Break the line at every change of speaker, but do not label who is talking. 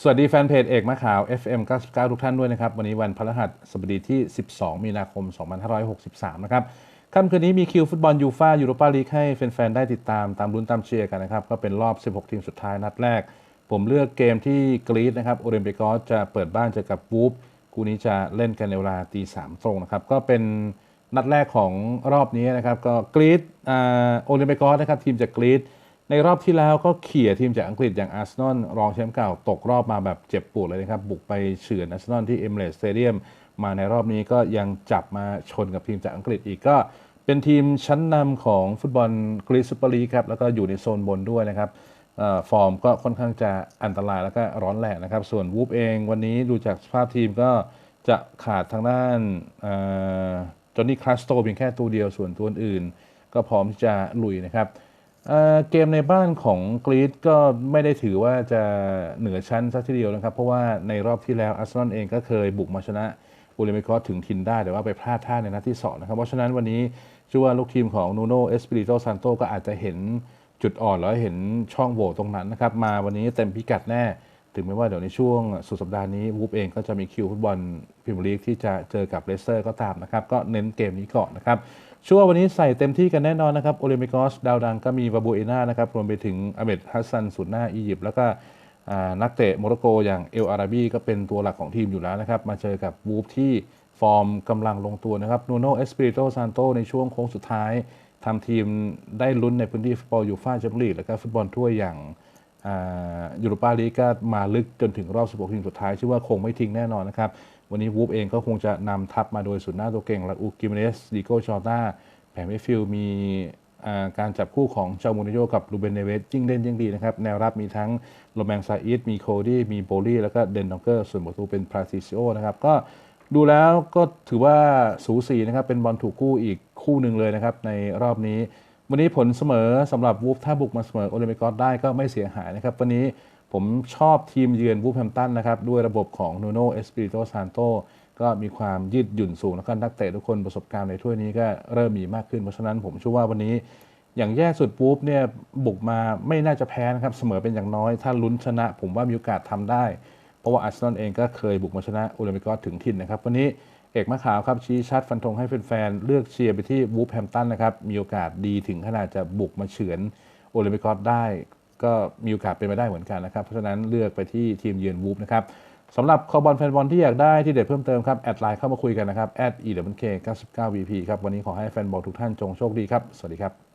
สวัสดีแฟนเพจเอกมะขาว FM 99 ทุกท่านด้วยนะครับ วันนี้วันพฤหัสบดีที่ 12 มีนาคม 2563 นะครับค่ำคืนนี้มีคิวฟุตบอลยูฟ่ายูโรปาลีกให้แฟน ๆ ได้ติดตามตามลุ้นตามเชียร์กันนะครับ ก็เป็นรอบ 16 ทีมสุดท้ายนัดแรก ผมเลือกเกมที่กรีซนะครับโอเ y มปิกอสจะเปิดบ้านเจอกับวูฟคู่นี้จะเล่นกันในเวลาตีสามตรงนะครับ ก็เป็นนัดแรกของรอบนี้นะครับ ก็กรีซอ่าโอลิมปิกอสนะครับทีมจากกรีซ ในรอบที่แล้วก็เขี่ยทีมจากอังกฤษอย่างอาร์เซนอลรองแชมป์เก่าตกรอบมาแบบเจ็บปวดเลยนะครับ บุกไปเฉือนอาร์เซนอลที่เอมิเรตสเตเดียมมาในรอบนี้ก็ยังจับมาชนกับทีมจากอังกฤษอีกก็เป็นทีมชั้นนำของฟุตบอลกรีซซูเปอร์ลีกครับแล้วก็อยู่ในโซนบนด้วยนะครับฟอร์มก็ค่อนข้างจะอันตรายแล้วก็ร้อนแรงนะครับ ส่วนวูฟเองวันนี้ดูจากสภาพทีมก็จะขาดทางด้านจอห์นนี่คลาสโตเพียงแค่ตัวเดียวส่วนตัวอื่น ก็พร้อมที่จะลุยนะครับ เกมในบ้านของกรีซก็ไม่ได้ถือว่าจะเหนือชั้นสักทีเดียวนะครับ เพราะว่าในรอบที่แล้วอาร์เซนอลเองก็เคยบุกมาชนะบูเรมิคอสถึงทินได้ แต่ว่าไปพลาดท่าในนัดที่ 2 นะครับ เพราะฉะนั้นวันนี้ชื่อว่าลูกทีมของนูโนเอสปิริโตซานโตก็อาจจะเห็นจุดอ่อนแล้วเห็นช่องโหว่ตรงนั้นนะครับ มาวันนี้เต็มพิกัดแน่ ถึงแม้ว่าเดี๋ยวในช่วงสุดสัปดาห์นี้วูฟเองก็จะมีคิวฟุตบอลพรีเมียร์ลีกที่จะเจอกับเลสเตอร์ก็ตามนะครับ ก็เน้นเกมนี้ก่อนนะครับชัวร์วันนี้ใส่เต็มที่กันแน่นอนนะครับโอลิมปิกอสดาวดังก็มีบาบูเอน่านะครับรวมไปถึงอเมดฮัสซันสุดหน้าอียิปต์แล้วก็นักเตะโมร็อกโกอย่างเอลอาราบีก็เป็นตัวหลักของทีมอยู่แล้วนะครับ มาเจอกับวูฟที่ฟอร์มกำลังลงตัวนะครับนูโนเอสปิริโตซานโตในช่วงโค้งสุดท้ายทำทีมได้ลุ้นในพื้นที่ฟุตบอลยูฟ่าแชมเปี้ยนลีกแล้วก็ฟุตบอลถ้วยอย่าง ยูโรปาลีกก็มาลึกจนถึงรอบ 16 ทีมสุดท้ายเชื่อว่าคงไม่ทิ้งแน่นอนนะครับ วันนี้วูฟเองก็คงจะนำทัพมาโดยสุดหน้าตัวเก่งลาอูกิเมเนสดิโกชอต้าแผงไม่ฟิลมีการจับคู่ของเจ้ามูนิโยกับลูเบนเนเวสยิ่งเล่นยิ่งดีนะครับ แนวรับมีทั้งโรแมงซาอิดมีโคดี้มีโบลี่แล้วก็เดนดองเกอร์ส่วนประตูเป็นพราซิซิโอนะครับ ก็ดูแล้วก็ถือว่าสูสีนะครับ เป็นบอลถูกคู่อีกคู่หนึ่งเลยนะครับ ในรอบนี้ วันนี้ผลเสมอสำหรับวูฟถ้าบุกมาเสมอโอลิมปิกอสได้ก็ไม่เสียหายนะครับ วันนี้ผมชอบทีมเยือนวูฟแฮมตันนะครับ ด้วยระบบของนูโนเอสปิริโตซานโตก็มีความยืดหยุ่นสูง แล้วก็นักเตะทุกคนประสบการณ์ในถ้วยนี้ก็เริ่มมีมากขึ้น เพราะฉะนั้นผมเชื่อว่าวันนี้อย่างแย่สุดวูฟเนี่ยบุกมาไม่น่าจะแพ้นะครับ เสมอเป็นอย่างน้อย ถ้าลุ้นชนะ ผมว่ามีโอกาสทำได้ เพราะว่าอาร์เซนอลเองก็เคยบุกมาชนะโอลิมปิกอสถึงถิ่นนะครับวันนี้ เอกมะขาวครับชี้ชัดฟันธงให้แฟนๆเลือกเชียร์ไปที่วูฟแฮมตันนะครับมีโอกาสดีถึงขนาดจะบุกมาเฉือนโอลิมปิกอสได้ก็มีโอกาสเป็นไปได้เหมือนกันนะครับ เพราะฉะนั้นเลือกไปที่ทีมเยือนวูฟนะครับสำหรับคอบอลแฟนบอลที่อยากได้ที่เด็ดเพิ่มเติมครับ แอดไลน์เข้ามาคุยกันนะครับ แอด e w k 99 vp ครับ วันนี้ขอให้แฟนบอลทุกท่านจงโชคดีครับ สวัสดีครับ